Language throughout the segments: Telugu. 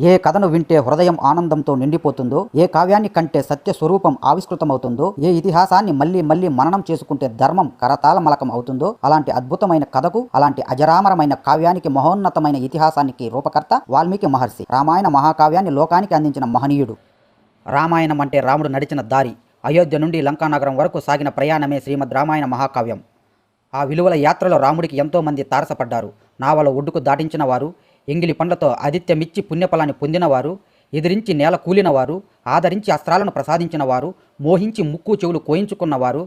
ఏ కథను వింటే హృదయం ఆనందంతో నిండిపోతుందో ఏ కావ్యాన్ని కంటే సత్య స్వరూపం ఆవిష్కృతమవుతుందో ఏ ఇతిహాసాన్ని మళ్ళీ మళ్ళీ మననం చేసుకుంటే ధర్మం కరతాల మలకం అవుతుందో అలాంటి అద్భుతమైన కథకు అలాంటి అజరామరమైన కావ్యానికి మహోన్నతమైన ఇతిహాసానికి రూపకర్త వాల్మీకి మహర్షి రామాయణ మహాకావ్యాన్ని లోకానికి అందించిన మహనీయుడు. రామాయణం అంటే రాముడు నడిచిన దారి అయోధ్య నుండి లంకానగరం వరకు సాగిన ప్రయాణమే శ్రీమద్ రామాయణ మహాకావ్యం. ఆ విలువల యాత్రలో రాముడికి ఎంతోమంది తారసపడ్డారు. నావల ఒడ్డుకు దాటించిన వారు ఎంగిలి పండ్లతో ఆదిత్యమిచ్చి పుణ్యఫలాన్ని పొందినవారు ఎదిరించి నేల కూలినవారు ఆదరించి అస్త్రాలను ప్రసాదించినవారు మోహించి ముక్కు చెవులు కోయించుకున్నవారు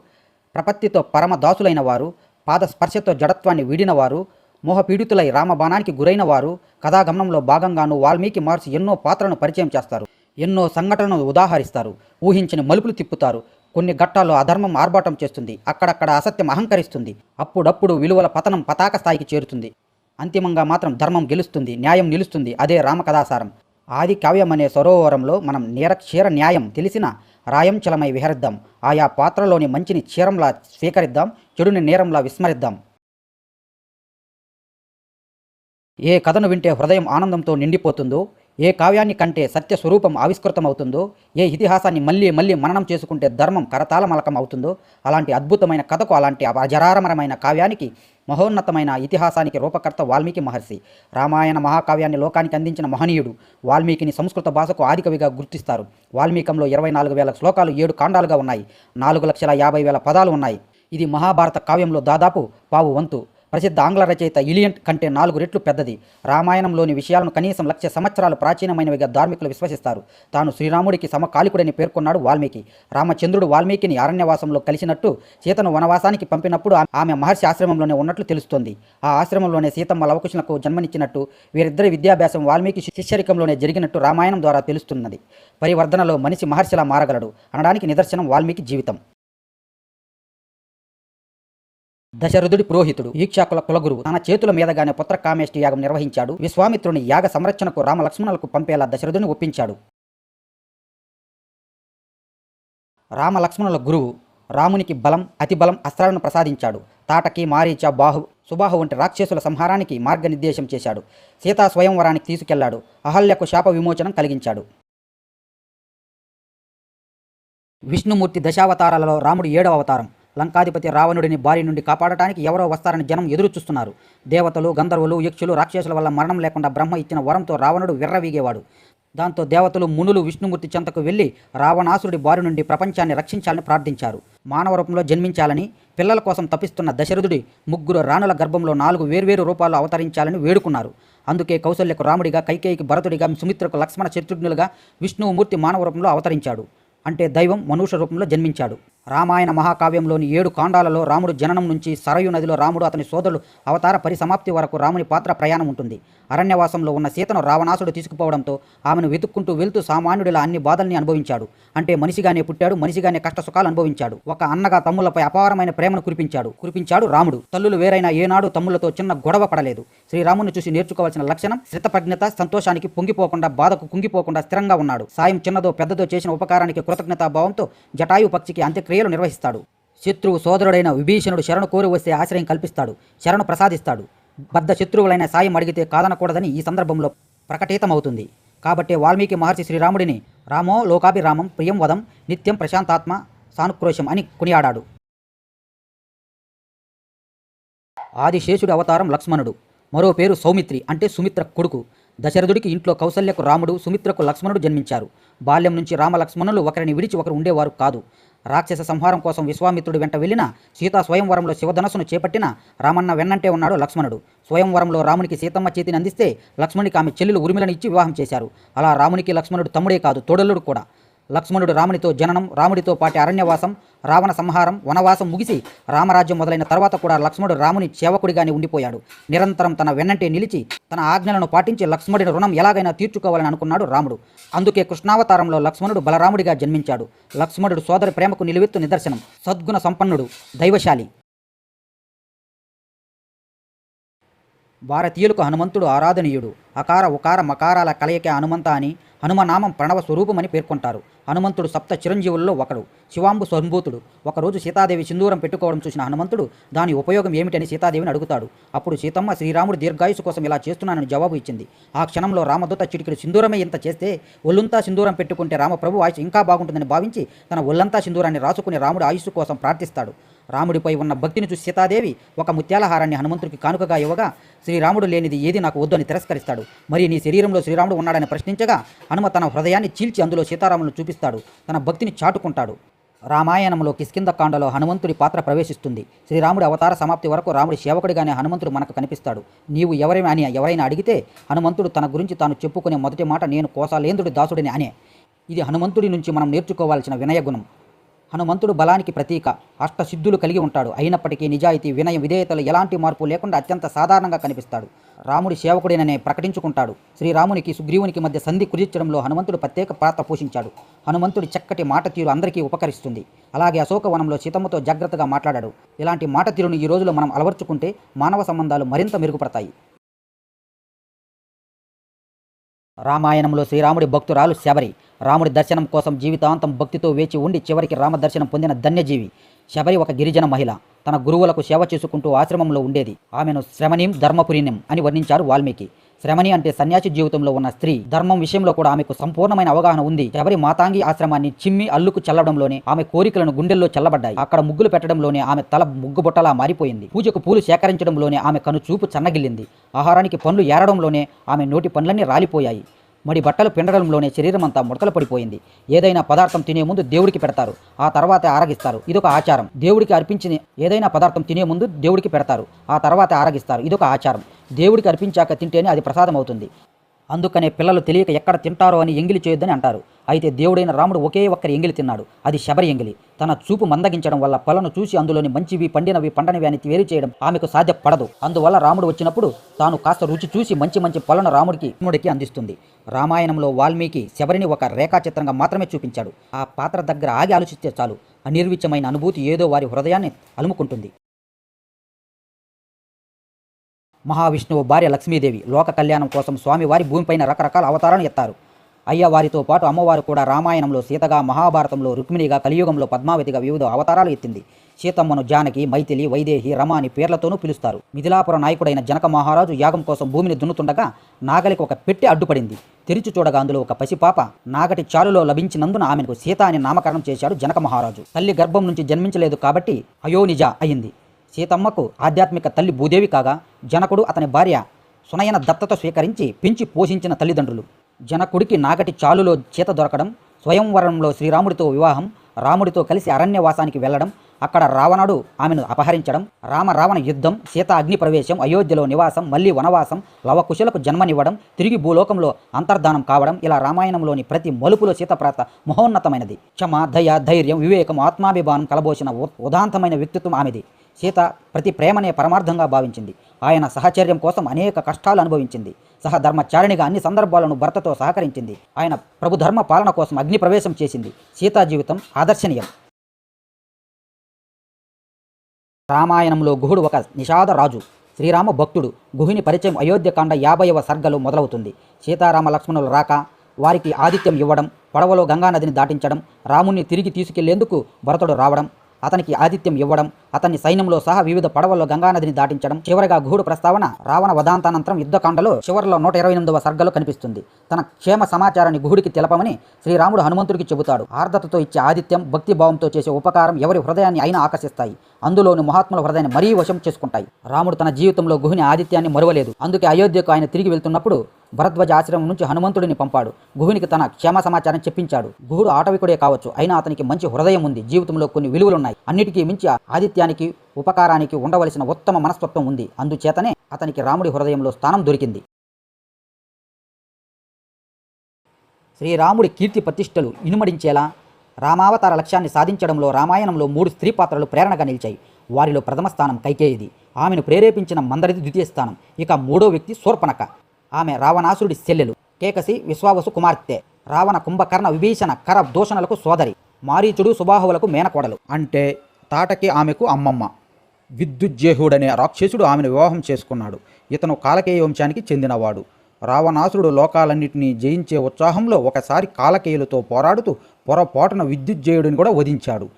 ప్రపత్తితో పరమదాసులైన వారు పాద స్పర్శతో జడత్వాన్ని వీడినవారు మోహపీడితులై రామబాణానికి గురైన వారు కథాగమనంలో భాగంగాను వాల్మీకి మహర్షి ఎన్నో పాత్రలను పరిచయం చేస్తారు ఎన్నో సంఘటనలు ఉదాహరిస్తారు ఊహించిన మలుపులు తిప్పుతారు కొన్ని ఘట్టాల్లో అధర్మం ఆర్భాటం చేస్తుంది అక్కడక్కడ అసత్యం అహంకరిస్తుంది అప్పుడప్పుడు విలువల పతనం పతాక స్థాయికి చేరుతుంది. అంతిమంగా మాత్రం ధర్మం గెలుస్తుంది న్యాయం నిలుస్తుంది. అదే రామకథాసారం. ఆది కావ్యం అనే సరోవరంలో మనం నిరక్షీర న్యాయం తెలిసిన రాయం చలమై విహరిద్దాం. ఆయా పాత్రలోని మంచిని క్షీరంలా స్వీకరిద్దాం చెడుని నేరంలా విస్మరిద్దాం. ఏ కథను వింటే హృదయం ఆనందంతో నిండిపోతుందో ఏ కావ్యాన్ని కంటే సత్య స్వరూపం ఆవిష్కృతమవుతుందో ఏ ఇతిహాసాన్ని మళ్ళీ మళ్ళీ మననం చేసుకుంటే ధర్మం కరతాళమలకం అవుతుందో అలాంటి అద్భుతమైన కథకు అలాంటి అజరారమరమైన కావ్యానికి మహోన్నతమైన ఇతిహాసానికి రూపకర్త వాల్మీకి మహర్షి. రామాయణ మహాకావ్యాన్ని లోకానికి అందించిన మహనీయుడు వాల్మీకిని సంస్కృత భాషకు ఆదికవిగా గుర్తిస్తారు. వాల్మీకంలో ఇరవై నాలుగు వేల శ్లోకాలు ఏడు కాండాలుగా ఉన్నాయి. నాలుగు లక్షల యాభై వేల పదాలు ఉన్నాయి. ఇది మహాభారత కావ్యంలో దాదాపు పావు వంతు. ప్రసిద్ధ ఆంగ్ల రచయిత ఇలియంట్ కంటే నాలుగు రెట్లు పెద్దది. రామాయణంలోని విషయాలను కనీసం లక్ష సంవత్సరాలు ప్రాచీనమైనవిగా ధార్మికులు విశ్వసిస్తారు. తాను శ్రీరాముడికి సమకాలికుడని పేర్కొన్నాడు వాల్మీకి. రామచంద్రుడు వాల్మీకిని అరణ్యవాసంలో కలిసినట్టు సీతను వనవాసానికి పంపినప్పుడు ఆమె మహర్షి ఆశ్రమంలోనే ఉన్నట్లు తెలుస్తోంది. ఆ ఆశ్రమంలోనే సీతమ్మ లవకుశులకు జన్మనిచ్చినట్టు వీరిద్దరి విద్యాభ్యాసం వాల్మీకి శిష్యరికంలోనే జరిగినట్టు రామాయణం ద్వారా తెలుస్తున్నది. పరివర్ధనలో మనిషి మహర్షిలా మారగలడు. అనడానికి నిదర్శనం వాల్మీకి జీవితం. దశరథుడి పురోహితుడు ఈక్షాకుల కులగురువు. తన చేతుల మీదగానే పుత్ర కామేష్టి యాగం నిర్వహించాడు. విశ్వామిత్రుని యాగ సంరక్షణకు రామలక్ష్మణులకు పంపేలా దశరథుని ఒప్పించాడు. రామలక్ష్మణుల గురువు రామునికి బలం అతిబలం అస్త్రాలను ప్రసాదించాడు. తాటకి మారీచ బాహు సుబాహు వంటి రాక్షసుల సంహారానికి మార్గనిర్దేశం చేశాడు. సీతా స్వయంవరానికి తీసుకెళ్ళాడు. అహల్యకు శాప విమోచనం కలిగించాడు. విష్ణుమూర్తి దశావతారాలలో రాముడు ఏడవ అవతారం. లంకాధిపతి రావణుడిని బారి నుండి కాపాడటానికి ఎవరో వస్తారని జనం ఎదురు చూస్తున్నారు దేవతలు గంధర్వులు యక్షులు రాక్షసుల వల్ల మరణం లేకుండా బ్రహ్మ ఇచ్చిన వరంతో రావణుడు విర్రవీగేవాడు. దాంతో దేవతలు మునులు విష్ణుమూర్తి చెంతకు వెళ్ళి రావణాసురుడి బారి నుండి ప్రపంచాన్ని రక్షించాలని ప్రార్థించారు. మానవ రూపంలో జన్మించాలని పిల్లల కోసం తపిస్తున్న దశరథుడి ముగ్గురు రాణుల గర్భంలో నాలుగు వేర్వేరు రూపాల్లో అవతరించాలని వేడుకున్నారు. అందుకే కౌశల్యకు రాముడిగా కైకేయికి భరతుడిగా సుమిత్రకు లక్ష్మణ శత్రుఘ్నులుగా విష్ణుమూర్తి మానవ రూపంలో అవతరించాడు. అంటే దైవం మనుష్య రూపంలో జన్మించాడు. రామాయణ మహాకావ్యంలోని ఏడు కాండాలలో రాముడు జననం నుంచి సరయు నదిలో రాముడు అతని సోదరుడు అవతార పరిసమాప్తి వరకు రాముని పాత్ర ప్రయాణం ఉంటుంది. అరణ్యవాసంలో ఉన్న సీతను రావణాసుడు తీసుకుపోవడంతో ఆమెను వెతుక్కుంటూ వెళ్తూ సామాన్యుడిలా అన్ని బాధల్ని అనుభవించాడు. అంటే మనిషిగానే పుట్టాడు మనిషిగానే కష్ట సుఖాలు అనుభవించాడు. ఒక అన్నగా తమ్ములపై అపారమైన ప్రేమను కురిపించాడు. కురిపించాడు రాముడు. తల్లులు వేరైన ఏనాడు తమ్ములతో చిన్న గొడవ పడలేదు. శ్రీరాముని చూసి నేర్చుకోవాల్సిన లక్షణం శ్రితప్రజ్ఞత సంతోషానికి పొంగిపోకుండా బాధకు కుంగిపోకుండా స్థిరంగా ఉన్నాడు. సాయం చిన్నదో పెద్దదో చేసిన ఉపకారానికి కృతజ్ఞతాభావంతో జటాయు పక్షికి క్రియలు నిర్వహిస్తాడు. శత్రువు సోదరుడైన విభీషణుడు శరణు కోరి వస్తే ఆశ్రయం కల్పిస్తాడు. శరణు ప్రసాదిస్తాడు. బద్ధ శత్రువులైన సాయం అడిగితే కాదనకూడదని ఈ సందర్భంలో ప్రకటితమవుతుంది. కాబట్టి వాల్మీకి మహర్షి శ్రీరాముడిని రామో లోకాభిరామం ప్రియం వదం నిత్యం ప్రశాంతాత్మ సానుక్రోశం అని కొనియాడాడు. ఆదిశేషుడి అవతారం లక్ష్మణుడు. మరో పేరు సౌమిత్రి అంటే సుమిత్ర కొడుకు. దశరథుడికి ఇంట్లో కౌసల్యకు రాముడు సుమిత్రకు లక్ష్మణుడు జన్మించారు. బాల్యం నుంచి రామ లక్ష్మణులు ఒకరిని విడిచి ఒకరు ఉండేవారు కాదు. రాక్షస సంహారం కోసం విశ్వామిత్రుడు వెంట వెళ్ళిన సీతా స్వయంవరంలో శివధనస్సును చేపట్టిన రామన్న వెన్నంటే ఉన్నాడు లక్ష్మణుడు. స్వయంవరంలో రామునికి సీతమ్మ చేతిని అందిస్తే లక్ష్మణునికి ఆమె చెల్లెలు ఉరిమిలను ఇచ్చి వివాహం చేశారు. అలా రామునికి లక్ష్మణుడు తమ్ముడే కాదు తోడల్లుడు కూడా. లక్ష్మణుడు రామునితో జననం రాముడితో పాటి అరణ్యవాసం రావణ సంహారం వనవాసం ముగిసి రామరాజ్యం మొదలైన తర్వాత కూడా లక్ష్మణుడు రాముని సేవకుడిగానే ఉండిపోయాడు. నిరంతరం తన వెన్నంటే నిలిచి తన ఆజ్ఞలను పాటించి లక్ష్మణుడి రుణం ఎలాగైనా తీర్చుకోవాలని అనుకున్నాడు రాముడు. అందుకే కృష్ణావతారంలో లక్ష్మణుడు బలరాముడిగా జన్మించాడు. లక్ష్మణుడు సోదరి ప్రేమకు నిలువెత్తు నిదర్శనం. సద్గుణ సంపన్నుడు దైవశాలి. భారతీయులకు హనుమంతుడు ఆరాధనీయుడు. అకార ఉకార మకారాల కలయిక హనుమంత అని హనుమనామం ప్రణవ స్వరూపమని పేర్కొంటారు. హనుమంతుడు సప్త చిరంజీవుల్లో ఒకడు. శివాంబు సంభూతుడు ఒకరోజు సీతాదేవి సింధూరం పెట్టుకోవడం చూసిన హనుమంతుడు దాని ఉపయోగం ఏమిటని సీతాదేవిని అడుగుతాడు. అప్పుడు సీతమ్మ శ్రీరాముడు దీర్ఘాయుసు కోసం ఇలా చేస్తున్నానని జవాబు ఇచ్చింది. ఆ క్షణంలో రామదూత చిటికెడు సింధూరమే ఇంత చేస్తే ఒళ్ళంతా సింధూరం పెట్టుకుంటే రామప్రభు ఆయుష్ ఇంకా బాగుంటుందని భావించి తన ఒళ్ళంతా సింధూరాన్ని రాసుకుని రాముడు ఆయుష్ కోసం ప్రార్థిస్తాడు. రాముడిపై ఉన్న భక్తిని చూసి సీతాదేవి ఒక ముత్యాలహారాన్ని హనుమంతుడికి కానుకగా ఇవ్వగా శ్రీరాముడు లేనిది ఏది నాకు వద్దు అని తిరస్కరిస్తాడు. మరి నీ శరీరంలో శ్రీరాముడు ఉన్నాడని ప్రశ్నించగా హనుమ తన హృదయాన్ని చీల్చి అందులో సీతారాములను చూపిస్తాడు. తన భక్తిని చాటుకుంటాడు. రామాయణంలో కిష్కింద కాండలో హనుమంతుడి పాత్ర ప్రవేశిస్తుంది. శ్రీరాముడి అవతార సమాప్తి వరకు రాముడి సేవకుడిగానే హనుమంతుడు మనకు కనిపిస్తాడు. నీవు ఎవరైనా అని ఎవరైనా అడిగితే హనుమంతుడు తన గురించి తాను చెప్పుకునే మొదటి మాట నేను కోసాలేంద్రుడి దాసుడిని అనే. ఇది హనుమంతుడి నుంచి మనం నేర్చుకోవాల్సిన వినయగుణం. హనుమంతుడు బలానికి ప్రతీక. అష్టసిద్ధులు కలిగి ఉంటాడు. అయినప్పటికీ నిజాయితీ వినయ విధేయతలు ఎలాంటి మార్పు లేకుండా అత్యంత సాధారణంగా కనిపిస్తాడు. రాముడి సేవకుడిననే ప్రకటించుకుంటాడు. శ్రీరామునికి సుగ్రీవునికి మధ్య సంధి కుదిర్చడంలో హనుమంతుడు ప్రత్యేక పాత్ర పోషించాడు. హనుమంతుడి చక్కటి మాట తీరు అందరికీ ఉపకరిస్తుంది. అలాగే అశోకవనంలో సీతమ్మతో జాగ్రత్తగా మాట్లాడాడు. ఇలాంటి మాట తీరును ఈ రోజులో మనం అలవర్చుకుంటే మానవ సంబంధాలు మరింత మెరుగుపడతాయి. రామాయణంలో శ్రీరాముడి భక్తురాలు శబరి. రాముడి దర్శనం కోసం జీవితాంతం భక్తితో వేచి ఉండి చివరికి రామదర్శనం పొందిన ధన్యజీవి. శబరి ఒక గిరిజన మహిళ. తన గురువులకు సేవ చేసుకుంటూ ఆశ్రమంలో ఉండేది. ఆమెను శ్రమణీం ధర్మపురిణిం అని వర్ణించారు వాల్మీకి. శ్రమణి అంటే సన్యాసి జీవితంలో ఉన్న స్త్రీ. ధర్మం విషయంలో కూడా ఆమెకు సంపూర్ణమైన అవగాహన ఉంది. శబరి మాతాంగి ఆశ్రమాన్ని చిమ్మి అల్లుకు చల్లడంలోనే ఆమె కోరికలను గుండెల్లో చల్లబడ్డాయి. అక్కడ ముగ్గులు పెట్టడంలోనే ఆమె తల ముగ్గుబొట్టలా మారిపోయింది. పూజకు పూలు సేకరించడంలోనే ఆమె కను చూపు చన్నగిల్లింది. ఆహారానికి పండ్లు ఏరడంలోనే ఆమె నోటి పండ్లన్నీ రాలిపోయాయి. మడి బట్టలు పిండడంలోనే శరీరం అంతా ముడతలు పడిపోయింది. ఏదైనా పదార్థం తినే ముందు దేవుడికి పెడతారు. ఆ తర్వాత ఆరగిస్తారు. ఇదొక ఆచారం. దేవుడికి అర్పించిన ఏదైనా పదార్థం తినే ముందు దేవుడికి పెడతారు. ఆ తర్వాత ఆరగిస్తారు. ఇదొక ఆచారం. దేవుడికి అర్పించాక తింటేనే అది ప్రసాదం అవుతుంది అందుకనే పిల్లలు తెలియక ఎక్కడ తింటారో అని ఎంగిలి చేయొద్దని అంటారు. అయితే దేవుడైన రాముడు ఒకే ఒక్కరి ఎంగిలి తిన్నాడు. అది శబరి ఎంగిలి. తన చూపు మందగించడం వల్ల పళ్ళను చూసి అందులోని మంచివి పండినవి పండనివి అని వేరు చేయడం ఆమెకు సాధ్యపడదు. అందువల్ల రాముడు వచ్చినప్పుడు తాను కాస్త రుచి చూసి మంచి మంచి పళ్ళను రాముడికి రాముడికి అందిస్తుంది. రామాయణంలో వాల్మీకి శబరిని ఒక రేఖాచిత్రంగా మాత్రమే చూపించాడు. ఆ పాత్ర దగ్గర ఆగి ఆలోచిస్తే చాలు. అనిర్విచమైన అనుభూతి ఏదో వారి హృదయాన్ని అలుముకుంటుంది. మహావిష్ణువు భార్య లక్ష్మీదేవి లోక కళ్యాణం కోసం స్వామివారి భూమిపైన రకరకాల అవతారాలను ఎత్తారు. అయ్యవారితో పాటు అమ్మవారు కూడా రామాయణంలో సీతగా మహాభారతంలో రుక్మిణిగా కలియుగంలో పద్మావతిగా వివిధ అవతారాలు ఎత్తింది. సీతమ్మను జానకి మైథిలి వైదేహి రమ అని పేర్లతోనూ పిలుస్తారు. మిథిలాపుర నాయకుడైన జనక మహారాజు యాగం కోసం భూమిని దున్నుతుండగా నాగలికి ఒక పెట్టె అడ్డుపడింది. తెరిచి చూడగా అందులో ఒక పసిపాప నాగటి చాలులో లభించినందున ఆమెకు సీత అని నామకరణం చేశాడు జనక మహారాజు. తల్లి గర్భం నుంచి జన్మించలేదు కాబట్టి అయోనిజ అయింది. సీతమ్మకు ఆధ్యాత్మిక తల్లి భూదేవి కాగా జనకుడు అతని భార్య సునయన దత్తత స్వీకరించి పెంచి పోషించిన తల్లిదండ్రులు. జనకుడికి నాగటి చాలులో చేత దొరకడం స్వయంవరంలో శ్రీరాముడితో వివాహం రాముడితో కలిసి అరణ్యవాసానికి వెళ్ళడం అక్కడ రావణుడు ఆమెను అపహరించడం రామ రావణ యుద్ధం సీత అగ్ని ప్రవేశం అయోధ్యలో నివాసం మళ్ళీ వనవాసం లవకుశులకు జన్మనివ్వడం తిరిగి భూలోకంలో అంతర్ధానం కావడం ఇలా రామాయణంలోని ప్రతి మలుపులో సీతప్రాత మహోన్నతమైనది. క్షమ దయ ధైర్యం వివేకం ఆత్మాభిమానం కలబోసిన ఉ- ఉదాంతమైన వ్యక్తిత్వం ఆమెది. సీత ప్రతి ప్రేమనే పరమార్థంగా భావించింది. ఆయన సహచర్యం కోసం అనేక కష్టాలు అనుభవించింది. సహధర్మచారిణిగా అన్ని సందర్భాలను భర్తతో సహకరించింది. ఆయన ప్రభుధర్మ పాలన కోసం అగ్ని ప్రవేశం చేసింది. సీతా జీవితం ఆదర్శనీయం. రామాయణంలో గుహుడు ఒక నిషాద రాజు. శ్రీరామ భక్తుడు. గుహిని పరిచయం అయోధ్యకాండ యాభైవ సర్గలో మొదలవుతుంది. సీతారామ లక్ష్మణులు రాక వారికి ఆతిథ్యం ఇవ్వడం పడవలో గంగానదిని దాటించడం రాముణ్ణి తిరిగి తీసుకెళ్ళేందుకు భరతుడు రావడం అతనికి ఆతిథ్యం ఇవ్వడం అతన్ని సైన్యంలో సహా వివిధ పడవల్లో గంగానదిని దాటించడం చివరగా గూడు ప్రస్తావన రావణ వదాంతానంతరం యుద్ధకాండలో చివరిలో నూట ఇరవై ఎనిమిదవ సర్గలో కనిపిస్తుంది. తన క్షేమ సమాచారాన్ని గుహుడికి తెలపమని శ్రీరాముడు హనుమంతుడికి చెబుతాడు. ఆర్ద్రతతో ఇచ్చే ఆదిత్యం భక్తి భావంతో చేసే ఉపకారం ఎవరి హృదయాన్ని అయినా ఆకర్షిస్తాయి. అందులోని మహాత్ముల హృదయాన్ని మరీ వశం చేసుకుంటాయి. రాముడు తన జీవితంలో గుహుని ఆదిత్యాన్ని మరువలేదు. అందుకే అయోధ్యకు ఆయన తిరిగి వెళ్తున్నప్పుడు భరద్వాజ ఆశ్రమం నుంచి హనుమంతుడిని పంపాడు. గుహునికి తన క్షేమ సమాచారం చెప్పించాడు. గుహుడు ఆటవికుడే కావచ్చు అయినా అతనికి మంచి హృదయం ఉంది. జీవితంలో కొన్ని విలువలున్నాయి. అన్నిటికీ మించి సత్యానికి ఉపకారానికి ఉండవలసిన ఉత్తమ మనస్తత్వం ఉంది. అందుచేతనే అతనికి రాముడి హృదయంలో స్థానం దొరికింది. శ్రీరాముడి కీర్తి ప్రతిష్టలు ఇనుమడించేలా రామావతార లక్ష్యాన్ని సాధించడంలో రామాయణంలో మూడు స్త్రీ పాత్రలు ప్రేరణగా నిలిచాయి. వారిలో ప్రథమ స్థానం కైకేయిది. ఆమెను ప్రేరేపించిన మందరిది ద్వితీయ స్థానం. ఇక మూడో వ్యక్తి శూర్పణక ఆమె రావణాసురుడి చెల్లెలు కేకసి విశ్వావసు కుమార్తె. రావణ కుంభకర్ణ విభీషణ కర దూషణలకు సోదరి. మారీచుడు సుబాహువులకు మేనకోడలు. అంటే తాటకి ఆమెకు అమ్మమ్మ. విద్యుజ్జేహుడనే రాక్షసుడు ఆమెను వివాహం చేసుకున్నాడు. ఇతను కాలకేయ వంశానికి చెందినవాడు. రావణాసురుడు లోకాలన్నింటినీ జయించే ఉత్సాహంలో ఒకసారి కాలకేయులతో పోరాడుతూ పొరపాటున విద్యుజ్జేయుడిని కూడా వధించాడు.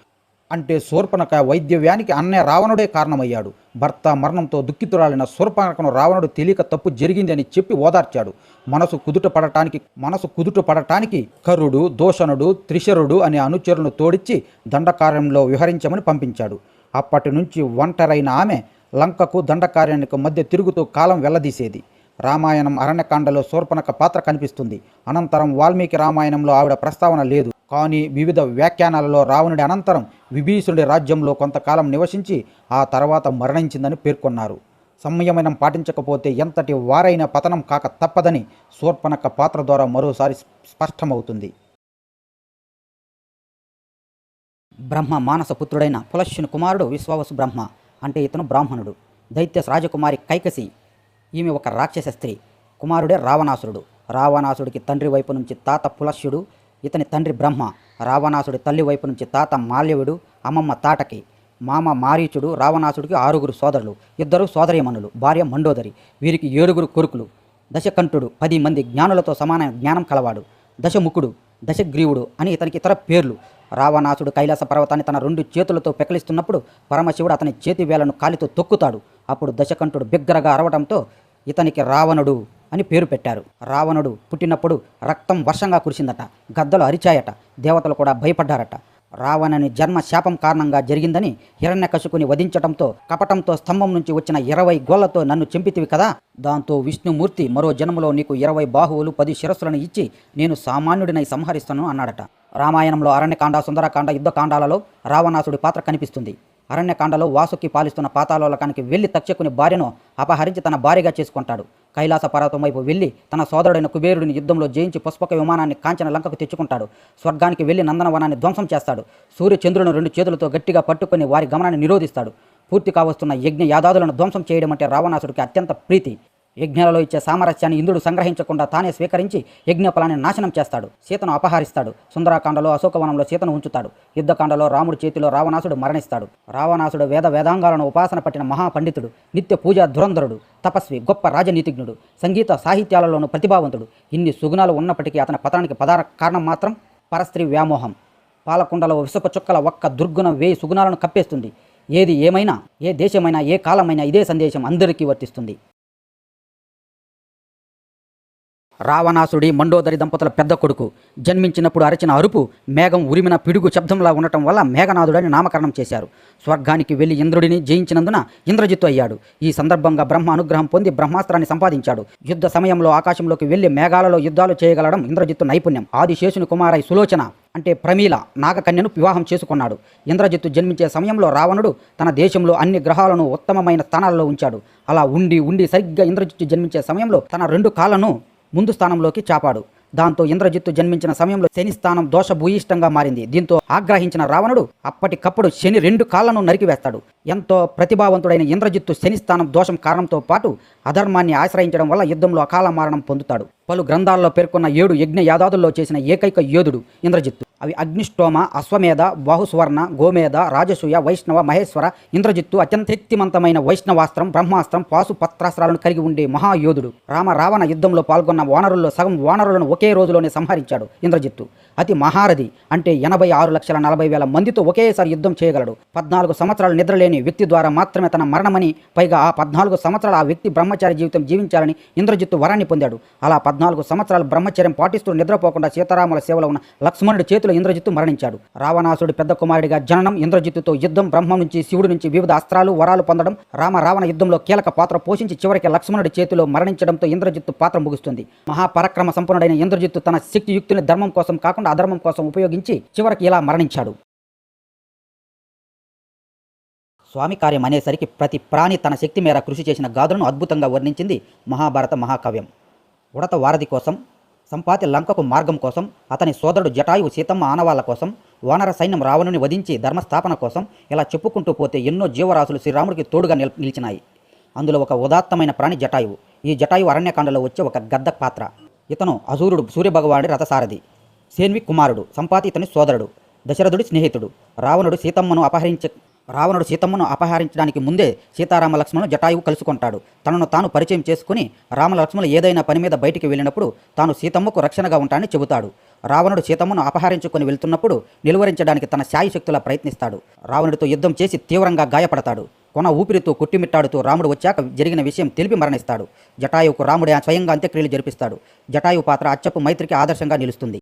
అంటే శూర్పణక వైద్యవ్యానికి అన్నయ్య రావణుడే కారణమయ్యాడు. భర్త మరణంతో దుఃఖితురాలిన శూర్పణకను రావణుడు తెలియక తప్పు జరిగింది అని చెప్పి ఓదార్చాడు. మనసు కుదుట పడటానికి మనసు కుదుట పడటానికి కరుడు దోషణుడు త్రిశరుడు అనే అనుచరులను తోడిచ్చి దండకార్యంలో విహరించమని పంపించాడు. అప్పటి నుంచి ఒంటరైన ఆమె లంకకు దండకార్యానికి మధ్య తిరుగుతూ కాలం వెల్లదీసేది రామాయణం అరణ్యకాండలో శూర్పణక పాత్ర కనిపిస్తుంది. అనంతరం వాల్మీకి రామాయణంలో ఆవిడ ప్రస్తావన లేదు. కానీ వివిధ వ్యాఖ్యానాలలో రావణుడి అనంతరం విభీషణుడి రాజ్యంలో కొంతకాలం నివసించి ఆ తర్వాత మరణించిందని పేర్కొన్నారు. సంయమనం పాటించకపోతే ఎంతటి వారైన పతనం కాక తప్పదని శూర్పణక పాత్ర ద్వారా మరోసారి స్పష్టమవుతుంది. బ్రహ్మ మానసపుత్రుడైన పులశ్యుని కుమారుడు విశ్వావసు బ్రహ్మ అంటే ఇతను బ్రాహ్మణుడు. దైత్య రాజకుమారి కైకసి ఈమె ఒక రాక్షస స్త్రీ. కుమారుడే రావణాసురుడు. రావణాసుడికి తండ్రి వైపు నుంచి తాత పులస్యుడు ఇతని తండ్రి బ్రహ్మ. రావణాసుడి తల్లి వైపు నుంచి తాత మాల్యవుడు అమ్మమ్మ తాటకి. మామ మారీచుడు రావణాసుడికి ఆరుగురు సోదరులు. ఇద్దరు సోదరీమణులు భార్య మండోదరి. వీరికి ఏడుగురు కొరుకులు దశకంఠుడు పది మంది జ్ఞానులతో సమాన జ్ఞానం కలవాడు. దశముఖుడు దశగ్రీవుడు అని ఇతనికి ఇతర పేర్లు. రావణాసుడు కైలాస పర్వతాన్ని తన రెండు చేతులతో పెకలిస్తున్నప్పుడు పరమశివుడు అతని చేతి వేలను కాలితో తొక్కుతాడు. అప్పుడు దశకంఠుడు బిగ్గరగా అరవడంతో ఇతనికి రావణుడు అని పేరు పెట్టారు. రావణుడు పుట్టినప్పుడు రక్తం వర్షంగా కురిసిందట గద్దలు అరిచాయట దేవతలు కూడా భయపడ్డారట. రావణుని జన్మ శాపం కారణంగా జరిగిందని హిరణ్యకశుకుని వధించటంతో కపటంతో స్తంభం నుంచి వచ్చిన ఇరవై గోళ్ళతో నన్ను చంపితివి కదా దాంతో విష్ణుమూర్తి మరో జన్మలో నీకు ఇరవై బాహువులు పది శిరస్సులను ఇచ్చి నేను సామాన్యుడినై సంహరిస్తాను అన్నాడట. రామాయణంలో అరణ్యకాండ సుందరకాండ యుద్ధకాండాలలో రావణాసుడి పాత్ర కనిపిస్తుంది. అరణ్యకాండలో వాసుకి పాలిస్తున్న పాతాళోలకానికి వెళ్ళి తక్షకుని భార్యను అపహరించి తన భార్యగా చేసుకుంటాడు. కైలాస పర్వతం వైపు వెళ్ళి తన సోదరుడైన కుబేరుడిని యుద్ధంలో జయించి పుష్పక విమానాన్ని కాంచన లంకకు తెచ్చుకుంటాడు. స్వర్గానికి వెళ్ళి నందనవనాన్ని ధ్వంసం చేస్తాడు. సూర్యచంద్రులను రెండు చేతులతో గట్టిగా పట్టుకుని వారి గమనాన్ని నిరోధిస్తాడు. పూర్తి కావస్తున్న యజ్ఞ యాదాదులను ధ్వంసం చేయడం అంటే రావణాసుడికి అత్యంత ప్రీతి. యజ్ఞాలలో ఇచ్చే సామరస్యాన్ని ఇంద్రుడు సంగ్రహించకుండా తానే స్వీకరించి యజ్ఞఫలాన్ని నాశనం చేస్తాడు. సీతను అపహరిస్తాడు. సుందరాకాండలో అశోకవనంలో సీతను ఉంచుతాడు. యుద్ధకాండలో రాముడి చేతిలో రావణాసుడు మరణిస్తాడు. రావణాసుడు వేద వేదాంగాలను ఉపాసన పట్టిన మహాపండితుడు నిత్య పూజా ధురంధరుడు తపస్వి గొప్ప రాజనీతిజ్ఞుడు సంగీత సాహిత్యాలలోనూ ప్రతిభావంతుడు. ఇన్ని సుగుణాలు ఉన్నప్పటికీ అతని పతనానికి ప్రధాన కారణం మాత్రం పరస్త్రీ వ్యామోహం. పాలకుండలో విసప చుక్కల ఒక్క దుర్గుణం వేయి సుగుణాలను కప్పేస్తుంది. ఏది ఏమైనా ఏ దేశమైనా ఏ కాలమైనా ఇదే సందేశం అందరికీ వర్తిస్తుంది. రావణాసుడి మండోదరి దంపతుల పెద్ద కొడుకు. జన్మించినప్పుడు అరచిన అరుపు మేఘం ఉరిమిన పిడుగు శబ్దంలా ఉండటం వల్ల మేఘనాథుడని నామకరణం చేశారు. స్వర్గానికి వెళ్ళి ఇంద్రుడిని జయించినందున ఇంద్రజిత్తు అయ్యాడు. ఈ సందర్భంగా బ్రహ్మ అనుగ్రహం పొంది బ్రహ్మాస్త్రాన్ని సంపాదించాడు. యుద్ధ సమయంలో ఆకాశంలోకి వెళ్ళి మేఘాలలో యుద్ధాలు చేయగలడం ఇంద్రజిత్తు నైపుణ్యం. ఆదిశేషుని కుమారై సులోచన అంటే ప్రమీల నాగకన్యను వివాహం చేసుకున్నాడు. ఇంద్రజిత్తు జన్మించే సమయంలో రావణుడు తన దేశంలో అన్ని గ్రహాలను ఉత్తమమైన స్థానాల్లో ఉంచాడు. అలా ఉండి ఉండి సరిగ్గా ఇంద్రజిత్తు జన్మించే సమయంలో తన రెండు కాళ్ళను ముందు స్థానంలోకి చాపాడు. దాంతో ఇంద్రజిత్తు జన్మించిన సమయంలో శని స్థానం దోషభూయిష్టంగా మారింది. దీంతో ఆగ్రహించిన రావణుడు అప్పటికప్పుడు శని రెండు కాళ్ళను నరికివేస్తాడు ఎంతో ప్రతిభావంతుడైన ఇంద్రజిత్తు శని స్థానం దోషం కారణంతో పాటు అధర్మాన్ని ఆశ్రయించడం వల్ల యుద్ధంలో అకాల మరణం పొందుతాడు. పలు గ్రంథాల్లో పేర్కొన్న ఏడు యజ్ఞ యాదాదుల్లో చేసిన ఏకైక యోధుడు ఇంద్రజిత్తు. అవి అగ్నిష్టోమ అశ్వమేధ బాహుసువర్ణ గోమేధ రాజసూయ వైష్ణవ మహేశ్వర ఇంద్రజిత్తు అత్యంత శక్తిమంతమైన వైష్ణవాస్త్రం బ్రహ్మాస్త్రం పాసు పత్రాస్త్రాలను కలిగి ఉండే మహాయోధుడు. రామ రావణ యుద్ధంలో పాల్గొన్న వానరుల్లో సగం వానరులను ఒకే రోజులోనే సంహరించాడు ఇంద్రజిత్తు. అతి మహారథి అంటే ఎనభై ఆరు లక్షల నలభై వేల మందితో ఒకేసారి యుద్ధం చేయగలడు. పద్నాలుగు సంవత్సరాలు నిద్రలేని వ్యక్తి ద్వారా మాత్రమే తన మరణమని పైగా ఆ పద్నాలుగు సంవత్సరాలు ఆ వ్యక్తి బ్రహ్మచారి జీవితం జీవించాలని ఇంద్రజిత్తు వరాన్ని పొందాడు. అలా పద్నాలుగు సంవత్సరాలు బ్రహ్మచర్యం పాటిస్తూ నిద్రపోకుండా సీతారాముల సేవలో ఉన్న లక్ష్మణుడి చేతులు ఇంద్రజిత్తు మరణించాడు. రావణాసుడి పెద్ద కుమారుడిగా జననం ఇంద్రజిత్తుతో యుద్ధం బ్రహ్మ నుంచి శివుడి నుంచి వివిధ అస్త్రాలు వరాలు పొందడం రామ రావణ యుద్ధంలో కీలక పాత్ర పోషించి చివరికి లక్ష్మణుడి చేతిలో మరణించడంతో ఇంద్రజిత్తు పాత్ర ముగుస్తుంది. మహాపరాక్రమ సంపన్నుడైన ఇంద్రజిత్తు తన శక్తియుక్తిని ధర్మం కోసం కాకుండా అధర్మం కోసం ఉపయోగించి చివరికి ఇలా మరణించాడు. స్వామి కార్యం అనేసరికి ప్రతి ప్రాణి తన శక్తి మేర కృషి చేసిన గాథలను అద్భుతంగా వర్ణించింది మహాభారత మహాకావ్యం. ఉడత వారధి కోసం సంపాతి లంకకు మార్గం కోసం అతని సోదరుడు జటాయువు సీతమ్మ ఆనవాళ్ళ కోసం వానర సైన్యం రావణుని వధించి ధర్మస్థాపన కోసం ఇలా చెప్పుకుంటూ పోతే ఎన్నో జీవరాశులు శ్రీరాముడికి తోడుగా నిల్ నిలిచినాయి. అందులో ఒక ఉదాత్తమైన ప్రాణి జటాయువు. ఈ జటాయువు అరణ్యకాండలో వచ్చే ఒక గద్ద పాత్ర. ఇతను అసూరుడు సూర్యభగవానుడి రథసారథి. సేన్వి కుమారుడు. సంపాతి ఇతని సోదరుడు. దశరథుడి స్నేహితుడు. రావణుడు సీతమ్మను అపహరించ రావణుడు సీతమ్మను అపహరించడానికి ముందే సీతారామ లక్ష్మణులు జటాయువు కలుసుకుంటాడు. తనను తాను పరిచయం చేసుకుని రామలక్ష్మణులు ఏదైనా పని మీద బయటికి వెళ్ళినప్పుడు తాను సీతమ్మకు రక్షణగా ఉంటానని చెబుతాడు. రావణుడు సీతమ్మను అపహరించుకొని వెళ్తున్నప్పుడు నిలువరించడానికి తన శాయశక్తులా ప్రయత్నిస్తాడు. రావణుడితో యుద్ధం చేసి తీవ్రంగా గాయపడతాడు. కొన ఊపిరితో కొట్టిమిట్టాడుతూ రాముడు వచ్చాక జరిగిన విషయం తెలిపి మరణిస్తాడు. జటాయువుకు రాముడే స్వయంగా అంత్యక్రియలు జరిపిస్తాడు. జటాయువు పాత్ర అచ్చపు మైత్రికి ఆదర్శంగా నిలుస్తుంది.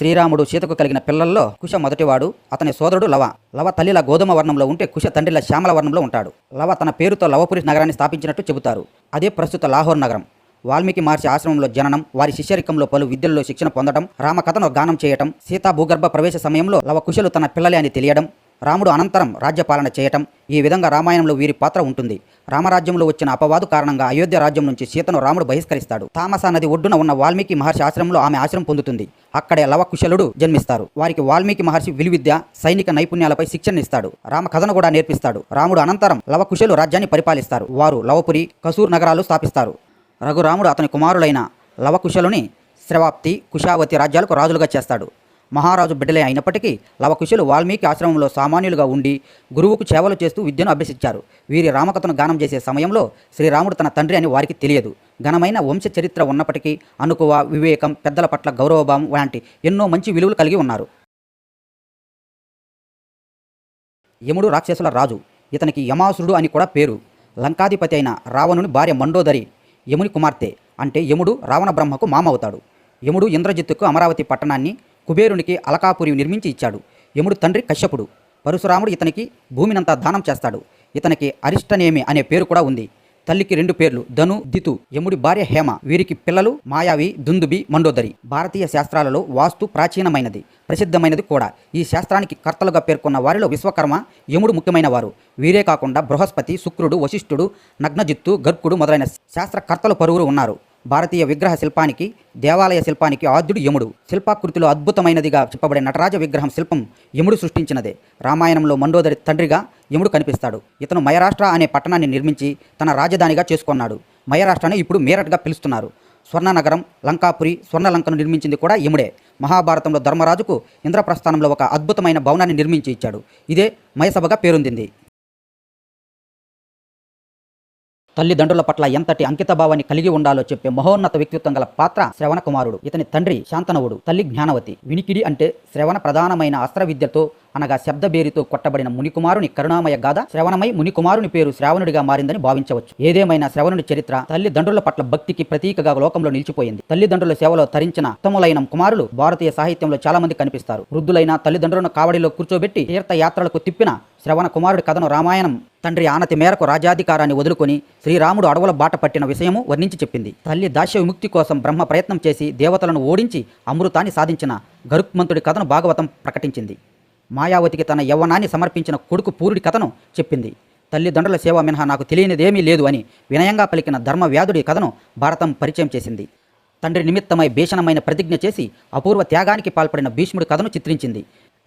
శ్రీరాముడు సీతకు కలిగిన పిల్లల్లో కుశ మొదటివాడు అతని సోదరుడు లవ. లవ తల్లిల గోధుమ వర్ణంలో ఉంటే కుశ తండ్రిల శ్యామల వర్ణంలో ఉంటాడు. లవ తన పేరుతో లవపురి నగరాన్ని స్థాపించినట్టు చెబుతారు. అదే ప్రస్తుత లాహోర్ నగరం. వాల్మీకి మహర్షి ఆశ్రమంలో జననం వారి శిష్యరికంలో పలు విద్యల్లో శిక్షణ పొందడం రామకథను గానం చేయటం సీతా భూగర్భ ప్రవేశ సమయంలో లవ కుశలు తన పిల్లలే అని తెలియడం రాముడు అనంతరం రాజ్యపాలన చేయటం. ఈ విధంగా రామాయణంలో వీరి పాత్ర ఉంటుంది. రామరాజ్యంలో వచ్చిన అపవాదు కారణంగా అయోధ్య రాజ్యం నుంచి సీతను రాముడు బహిష్కరిస్తాడు. తామస నది ఒడ్డున ఉన్న వాల్మీకి మహర్షి ఆశ్రమంలో ఆమె ఆశ్రమం పొందుతుంది. అక్కడే లవకుశలుడు జన్మిస్తారు. వారికి వాల్మీకి మహర్షి విలువిద్య సైనిక నైపుణ్యాలపై శిక్షణ ఇస్తాడు రామ కథను కూడా నేర్పిస్తాడు. రాముడు అనంతరం లవకుశలు రాజ్యాన్ని పరిపాలిస్తారు. వారు లవపురి కసూర్ నగరాలు స్థాపిస్తారు. రఘురాముడు అతని కుమారులైన లవకుశలుని శ్రవాప్తి కుషావతి రాజ్యాలకు రాజులుగా చేస్తాడు. మహారాజు బిడ్డలే అయినప్పటికీ లవకుశులు వాల్మీకి ఆశ్రమంలో సామాన్యులుగా ఉండి గురువుకు సేవలు చేస్తూ విద్యను అభ్యసించారు. వీరి రామకథను గానం చేసే సమయంలో శ్రీరాముడు తన తండ్రి అని వారికి తెలియదు. ఘనమైన వంశ చరిత్ర ఉన్నప్పటికీ అనుకువ వివేకం పెద్దల పట్ల గౌరవభావం లాంటి ఎన్నో మంచి విలువలు కలిగి ఉన్నారు. యముడు రాక్షసుల రాజు. ఇతనికి యమాసురుడు అని కూడా పేరు. లంకాధిపతి అయిన రావణుని భార్య మండోదరి యముని కుమార్తె. అంటే యముడు రావణ బ్రహ్మకు మామ అవుతాడు యముడు ఇంద్రజిత్తుకు అమరావతి పట్టణాన్ని కుబేరునికి అలకాపురి నిర్మించి ఇచ్చాడు. యముడు తండ్రి కశ్యపుడు. పరశురాముడు ఇతనికి భూమినంతా దానం చేస్తాడు. ఇతనికి అరిష్టనేమి అనే పేరు కూడా ఉంది. తల్లికి రెండు పేర్లు ధను దితు. యముడి భార్య హేమ వీరికి పిల్లలు మాయావి దుందుబి మండోదరి. భారతీయ శాస్త్రాలలో వాస్తు ప్రాచీనమైనది ప్రసిద్ధమైనది కూడా. ఈ శాస్త్రానికి కర్తలుగా పేర్కొన్న వారిలో విశ్వకర్మ యముడు ముఖ్యమైన వారు వీరే కాకుండా బృహస్పతి శుక్రుడు వశిష్ఠుడు నగ్నజిత్తు గర్కుడు మొదలైన శాస్త్రకర్తలు పరువురు ఉన్నారు. భారతీయ విగ్రహ శిల్పానికి దేవాలయ శిల్పానికి ఆద్యుడు యముడు. శిల్పాకృతిలో అద్భుతమైనదిగా చెప్పబడే నటరాజ విగ్రహం శిల్పం యముడు సృష్టించినదే. రామాయణంలో మండోదరి తండ్రిగా యముడు కనిపిస్తాడు. ఇతను మయరాష్ట్ర అనే పట్టణాన్ని నిర్మించి తన రాజధానిగా చేసుకున్నాడు. మయరాష్ట్రాన్ని ఇప్పుడు మేరట్గా పిలుస్తున్నారు. స్వర్ణనగరం లంకాపురి స్వర్ణలంకను నిర్మించింది కూడా యముడే. మహాభారతంలో ధర్మరాజుకు ఇంద్రప్రస్థానంలో ఒక అద్భుతమైన భవనాన్ని నిర్మించి ఇచ్చాడు. ఇదే మయసభగా పేరొందింది. తల్లిదండ్రుల పట్ల ఎంతటి అంకితభావాన్ని కలిగి ఉండాలో చెప్పే మహోన్నత వ్యక్తిత్వం గల పాత్ర శ్రవణ కుమారుడు ఇతని తండ్రి శాంతనవుడు తల్లి జ్ఞానవతి. వినికిడి అంటే శ్రవణ ప్రధానమైన అస్త్ర విద్యతో అనగా శబ్దబేరితో కొట్టబడిన మునికుమారుని కరుణామయ గాథ శ్రవణమై మునికుమారుని పేరు శ్రావణుడిగా మారిందని భావించవచ్చు. ఏదేమైనా శ్రవణుడి చరిత్ర తల్లిదండ్రుల పట్ల భక్తికి ప్రతీకగా లోకంలో నిలిచిపోయింది. తల్లిదండ్రుల సేవలో తరించిన ఉత్తములైన కుమారులు భారతీయ సాహిత్యంలో చాలా మంది కనిపిస్తారు. వృద్ధులైన తల్లిదండ్రులను కావడిలో కూర్చోబెట్టి తీర్థయాత్రలకు తిప్పిన శ్రవణ కుమారుడి కథను రామాయణం తండ్రి ఆనతి మేరకు రాజాధికారాన్ని వదులుకొని శ్రీరాముడు అడవుల బాట పట్టిన విషయము వర్ణించి చెప్పింది. తల్లి దాస్య విముక్తి కోసం బ్రహ్మ ప్రయత్నం చేసి దేవతలను ఓడించి అమృతాన్ని సాధించిన గరుక్మంతుడి కథను భాగవతం ప్రకటించింది. మాయావతికి తన యవ్వనాన్ని సమర్పించిన కొడుకు పూరుడి కథను చెప్పింది. తల్లిదండ్రుల సేవ మినహా నాకు తెలియనిదేమీ లేదు అని వినయంగా పలికిన ధర్మవ్యాధుడి కథను భారతం పరిచయం చేసింది. తండ్రి నిమిత్తమై భీషణమైన ప్రతిజ్ఞ చేసి అపూర్వ త్యాగానికి పాల్పడిన భీష్ముడి కథను చిత్రించింది.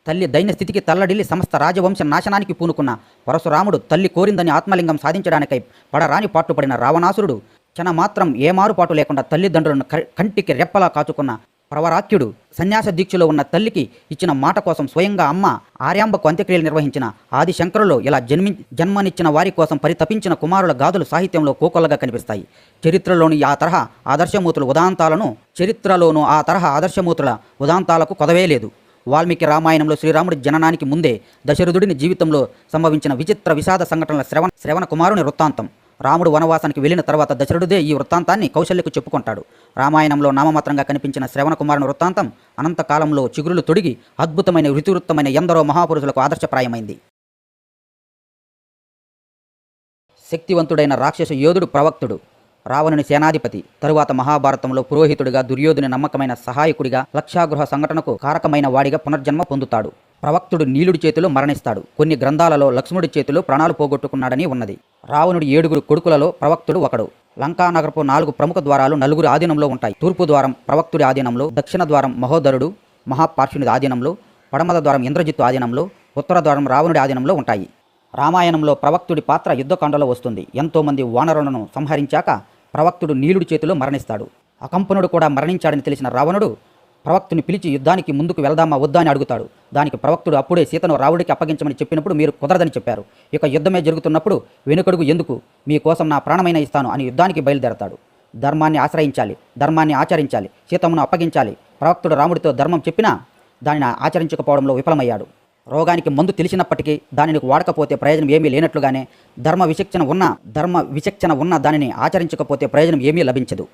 తల్లి దైన్యస్థితికి తల్లడిల్లి సమస్త రాజవంశ నాశనానికి పూనుకున్న పరశురాముడు తల్లి కోరిందని ఆత్మలింగం సాధించడానికై పడరాని పాటుపడిన రావణాసురుడు క్షణ మాత్రం ఏమారుపాటు లేకుండా తల్లిదండ్రులను కంటికి రెప్పలా కాచుకున్న ప్రవరాక్యుడు సన్యాస దీక్షలో ఉన్న తల్లికి ఇచ్చిన మాట కోసం స్వయంగా అమ్మ ఆర్యాంబకు అంత్యక్రియలు నిర్వహించిన ఆది శంకరులో ఇలా జన్మి జన్మనిచ్చిన వారి కోసం పరితపించిన కుమారుల గాథలు సాహిత్యంలో కోకొల్లగా కనిపిస్తాయి. చరిత్రలోని ఆ తరహా ఆదర్శమూతుల ఉదాంతాలను చరిత్రలోనూ ఆ తరహా ఆదర్శమూతుల ఉదాంతాలకు కొదవే లేదు. వాల్మీకి రామాయణంలో శ్రీరాముడి జననానికి ముందే దశరథుడిని జీవితంలో సంభవించిన విచిత్ర విషాద సంఘటనల శ్రవణ శ్రవణ కుమారుని వృత్తాంతం. రాముడు వనవాసానికి వెళ్ళిన తర్వాత దశరథుడే ఈ వృత్తాంతాన్ని కౌశల్యకు చెప్పుకుంటాడు. రామాయణంలో నామమాత్రంగా కనిపించిన శ్రవణ కుమారుని వృత్తాంతం అనంతకాలంలో చిగురులు తొడిగి అద్భుతమైన ఋతువృత్తమైన ఎందరో మహాపురుషులకు ఆదర్శప్రాయమైంది. శక్తివంతుడైన రాక్షస యోధుడు ప్రవక్తుడు. రావణుని సేనాధిపతి తరువాత మహాభారతంలో పురోహితుడిగా దుర్యోధుని నమ్మకమైన సహాయకుడిగా లక్షాగృహ సంఘటనకు కారకమైన వాడిగా పునర్జన్మ పొందుతాడు. ప్రవక్తుడు నీలుడి చేతిలో మరణిస్తాడు. కొన్ని గ్రంథాలలో లక్ష్ముడి చేతిలో ప్రాణాలు పోగొట్టుకున్నాడని ఉన్నది. రావణుడి ఏడుగురు కొడుకులలో ప్రవక్తుడు ఒకడు. లంకానగరపు నాలుగు ప్రముఖ ద్వారాలు నలుగురు ఆధీనంలో ఉంటాయి. తూర్పు ద్వారం ప్రవక్తుడి ఆధీనంలో దక్షిణ ద్వారం మహోదరుడు మహాపార్షుని ఆధీనంలో పడమద ద్వారం ఇంద్రజిత్తు ఆధీనంలో ఉత్తర ద్వారం రావణుడి ఆధీనంలో ఉంటాయి. రామాయణంలో ప్రవక్తుడి పాత్ర యుద్ధకాండలో వస్తుంది. ఎంతోమంది వానరులను సంహరించాక ప్రవక్తుడు నీలుడి చేతిలో మరణిస్తాడు. అకంపనుడు కూడా మరణించాడని తెలిసిన రావణుడు ప్రవక్తుని పిలిచి యుద్ధానికి ముందుకు వెళ్దామా వద్దా అని అడుగుతాడు. దానికి ప్రవక్తుడు అప్పుడే సీతను రావుడికి అప్పగించమని చెప్పినప్పుడు మీరు కుదరదని చెప్పారు. ఇక యుద్ధమే జరుగుతున్నప్పుడు వెనుకడుగు ఎందుకు? మీకోసం నా ప్రాణమైన ఇస్తాను అని యుద్ధానికి బయలుదేరతాడు. ధర్మాన్ని ఆశ్రయించాలి ధర్మాన్ని ఆచరించాలి సీతమును అప్పగించాలి. ప్రవక్తుడు రాముడితో ధర్మం చెప్పినా దానిని ఆచరించకపోవడంలో విఫలమయ్యాడు. రోగానికి మందు తెలిసినప్పటికీ దానిని వాడకపోతే ప్రయోజనం ఏమీ లేనట్లుగానే ధర్మ విచక్షణ ఉన్న ధర్మ విచక్షణ ఉన్న దానిని ఆచరించకపోతే ప్రయోజనం ఏమీ లభించదు.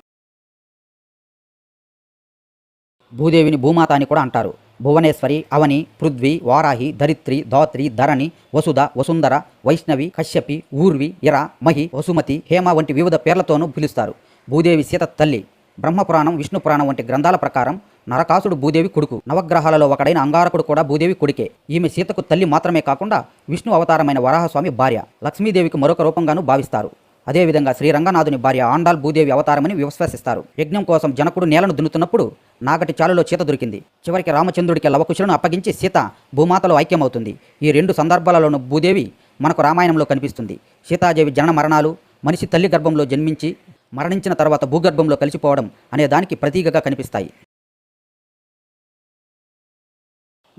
భూదేవిని భూమాత అని కూడా అంటారు. భువనేశ్వరి అవని పృథ్వీ వారాహి ధరిత్రి ధాత్రి ధరణి వసుధ వసుంధర వైష్ణవి కశ్యపి ఊర్వి ఇర మహి వసుమతి హేమ వంటి వివిధ పేర్లతోనూ పిలుస్తారు. భూదేవి సీత తల్లి బ్రహ్మపురాణం విష్ణు పురాణం వంటి గ్రంథాల ప్రకారం నరకాసుడు భూదేవి కొడుకు. నవగ్రహాలలో ఒకడైన అంగారకుడు కూడా భూదేవి కొడుకే. ఈమె సీతకు తల్లి మాత్రమే కాకుండా విష్ణు అవతారమైన వరాహస్వామి భార్య. లక్ష్మీదేవికి మరొక రూపంగాను భావిస్తారు. అదేవిధంగా శ్రీరంగనాథుని భార్య ఆండాల్ భూదేవి అవతారమని విశ్వసిస్తారు. యజ్ఞం కోసం జనకుడు నేలను దున్నుతున్నప్పుడు నాగటి చాలులో చీత దొరికింది. చివరికి రామచంద్రుడికి లవకుశులను అప్పగించి సీత భూమాతలో ఐక్యమవుతుంది. ఈ రెండు సందర్భాలలోనూ భూదేవి మనకు రామాయణంలో కనిపిస్తుంది. సీతాదేవి జనన మరణాలు మనిషి తల్లి గర్భంలో జన్మించి మరణించిన తర్వాత భూగర్భంలో కలిసిపోవడం అనే దానికి ప్రతీకగా కనిపిస్తాయి.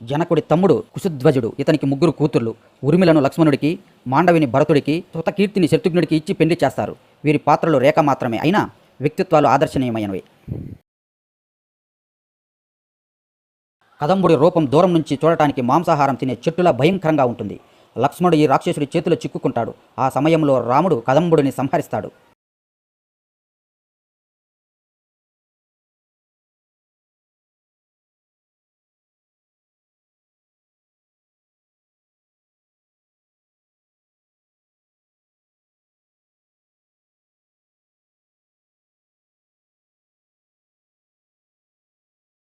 జనకుడి తమ్ముడు కుశధ్వజుడు ఇతనికి ముగ్గురు కూతుర్లు. ఉర్మిలను లక్ష్మణుడికి మాండవిని భరతుడికి కీర్తిని శత్రుఘ్నుడికి ఇచ్చి పెళ్ళి చేస్తారు. వీరి పాత్రలు రేఖ మాత్రమే అయినా వ్యక్తిత్వాలు ఆదర్శనీయమైనవి. కదంబుడి రూపం దూరం నుంచి చూడటానికి మాంసాహారం తినే చెట్టులా భయంకరంగా ఉంటుంది. లక్ష్మణుడు ఈ రాక్షసుడి చేతిలో చిక్కుకుంటాడు. ఆ సమయంలో రాముడు కదంబుడిని సంహరిస్తాడు.